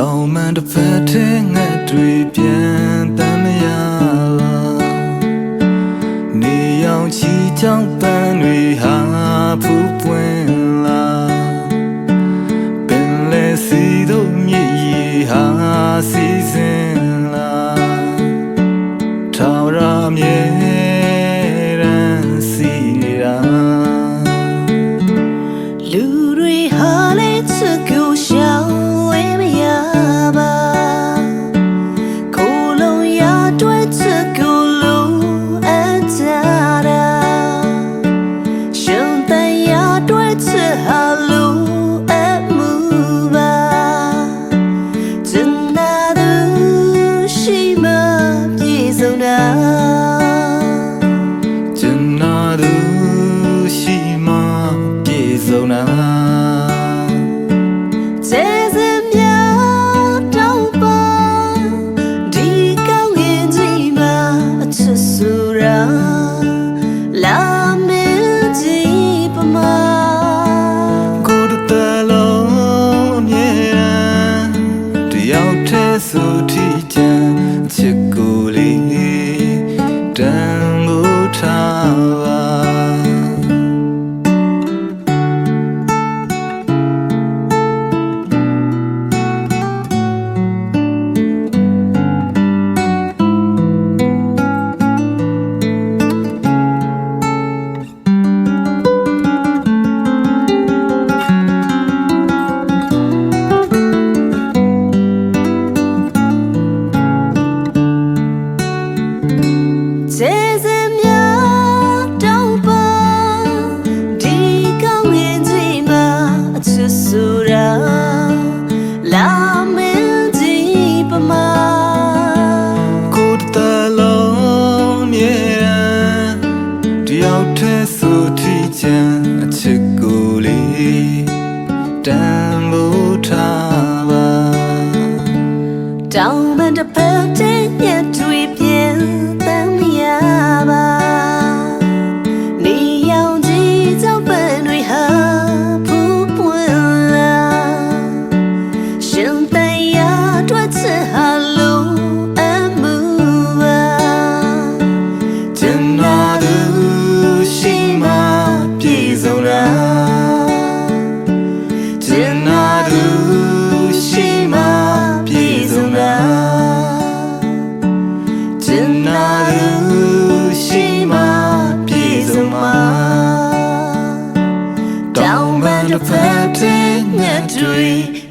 တောင်မှန်တစ်ဖက်ထဲငှက်တွေပြန်တမ်းမရလာနေရောင်ချီချောင်းပန်းတွေဟာဖူးပွင့်လာပင်လေစီတို့မြည်ရီဟာစီစဉ်လာထောင်ရမြဲရန်စီရာလူတွေဟာလဲချက်က ဆုံးတာကျင်နာသူရှိမှပြေဆုံးတာ ဆိုထိချင်ချစ်ကိုလေးတန်မိုးထားပါတောင်းပန်တစ်ဖက်တည်းညက်တွေပြင်းတမ်းမရပါနေရောင်ကြီးကြောင့်ပန်းတွေဟာဖူးပွင့်လာရှင်တန်ရတွေ့ချ တောင်းပန်တစ်ဖက်တည်းညက်တွေ